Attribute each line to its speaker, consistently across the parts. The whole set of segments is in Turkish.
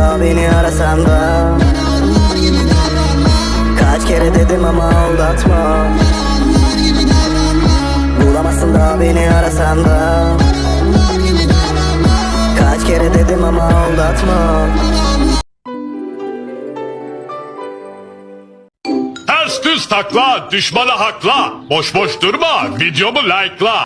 Speaker 1: arasan da Kaç kere dedim ama aldatma Bulamazsın da beni arasan da Kaç kere dedim ama aldatma
Speaker 2: Ters düz takla, düşmana hakla. Boş boş durma, videomu like'la.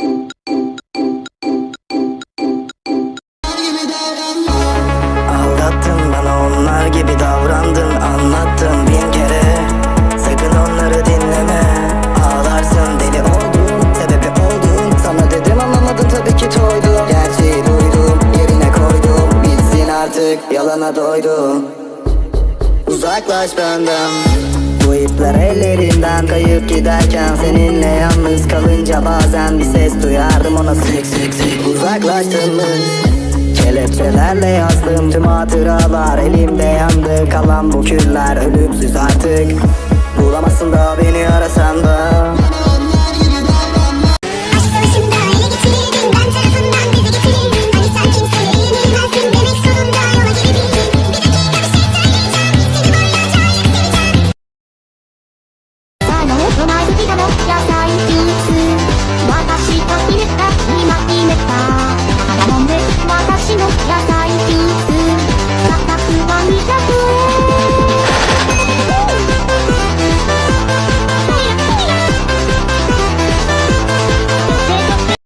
Speaker 1: Artık Yalana doydum Uzaklaş benden. Bu ipler ellerimden kayıp giderken Seninle yalnız kalınca bazen bir ses duyardım ona. Sık sık sık Uzaklaştın mı? Kelepçelerle yazdım tüm hatıralar. Elimde yandı kalan bu küller ölümsüz artık. Bulamazsın da beni arasan da きだの野菜ジュース